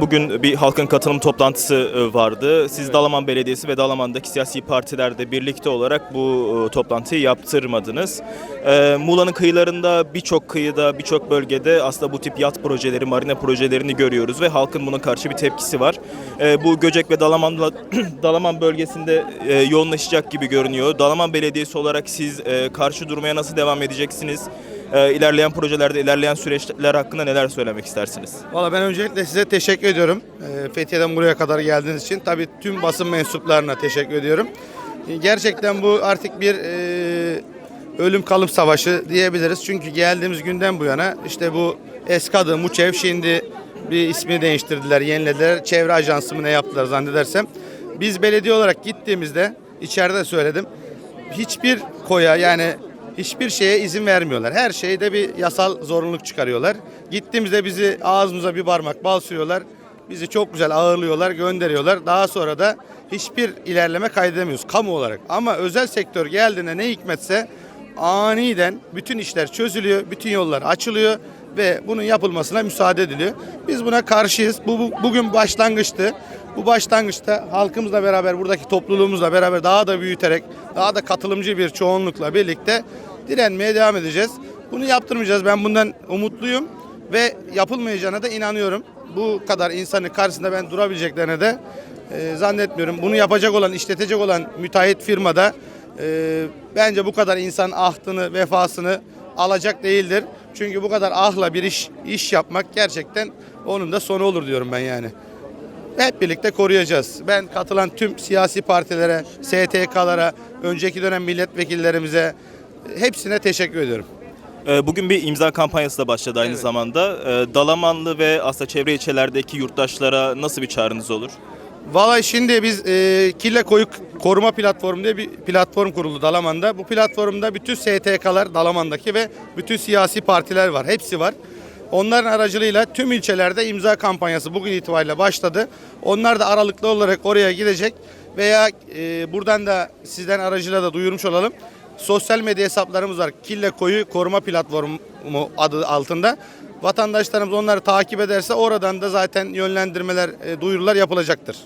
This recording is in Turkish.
Bugün bir halkın katılım toplantısı e, vardı. Siz Dalaman Belediyesi ve Dalaman'daki siyasi partiler de birlikte olarak bu e, toplantıyı yaptırmadınız. E, Muğla'nın kıyılarında birçok kıyıda, birçok bölgede aslında bu tip yat projeleri, marina projelerini görüyoruz ve halkın buna karşı bir tepkisi var. E, Bu Göcek ve Dalaman'la Dalaman bölgesinde e, yoğunlaşacak gibi görünüyor. Dalaman Belediyesi olarak siz e, karşı durmaya nasıl devam edeceksiniz? E, İlerleyen projelerde, ilerleyen süreçler hakkında neler söylemek istersiniz? Valla ben öncelikle size teşekkür ediyorum. Ee, Fethiye'den buraya kadar geldiğiniz için. Tabii tüm basın mensuplarına teşekkür ediyorum. Ee, Gerçekten bu artık bir e, ölüm kalım savaşı diyebiliriz. Çünkü geldiğimiz günden bu yana işte bu Eskadı, Muçev şimdi bir ismini değiştirdiler, yenilediler. Çevre ajansı mı ne yaptılar zannedersem. Biz belediye olarak gittiğimizde içeride söyledim. Hiçbir koya yani hiçbir şeye izin vermiyorlar. Her şeyde bir yasal zorunluluk çıkarıyorlar. Gittiğimizde bizi ağzımıza bir parmak bal sürüyorlar. Bizi çok güzel ağırlıyorlar, gönderiyorlar. Daha sonra da hiçbir ilerleme kaydedemiyoruz kamu olarak. Ama özel sektör geldiğinde ne hikmetse aniden bütün işler çözülüyor, bütün yollar açılıyor ve bunun yapılmasına müsaade ediliyor. Biz buna karşıyız. Bu, bu- bugün başlangıçtı. Bu başlangıçta halkımızla beraber, buradaki topluluğumuzla beraber daha da büyüterek, daha da katılımcı bir çoğunlukla birlikte direnmeye devam edeceğiz. Bunu yaptırmayacağız. Ben bundan umutluyum ve yapılmayacağına da inanıyorum. Bu kadar insanın karşısında ben durabileceklerine de e, zannetmiyorum. Bunu yapacak olan, işletecek olan müteahhit firmada e, bence bu kadar insan ahtını, vefasını alacak değildir. Çünkü bu kadar ahla bir iş iş yapmak gerçekten onun da sonu olur diyorum ben yani. Hep birlikte koruyacağız. Ben katılan tüm siyasi partilere, STK'lara, önceki dönem milletvekillerimize hepsine teşekkür ediyorum. Ee, Bugün bir imza kampanyası da başladı aynı Evet. zamanda. Ee, Dalamanlı ve aslında çevre ilçelerdeki yurttaşlara nasıl bir çağrınız olur? Vallahi şimdi biz e, Kille Koyu Koruma Platformu diye bir platform kuruldu Dalaman'da. Bu platformda bütün STK'lar Dalaman'daki ve bütün siyasi partiler var. Hepsi var. Onların aracılığıyla tüm ilçelerde imza kampanyası bugün itibariyle başladı. Onlar da aralıklı olarak oraya gidecek veya e, buradan da sizden aracıyla da duyurmuş olalım. Sosyal medya hesaplarımız var. Kille Koyu Koruma Platformu adı altında. Vatandaşlarımız onları takip ederse oradan da zaten yönlendirmeler, e, duyurular yapılacaktır.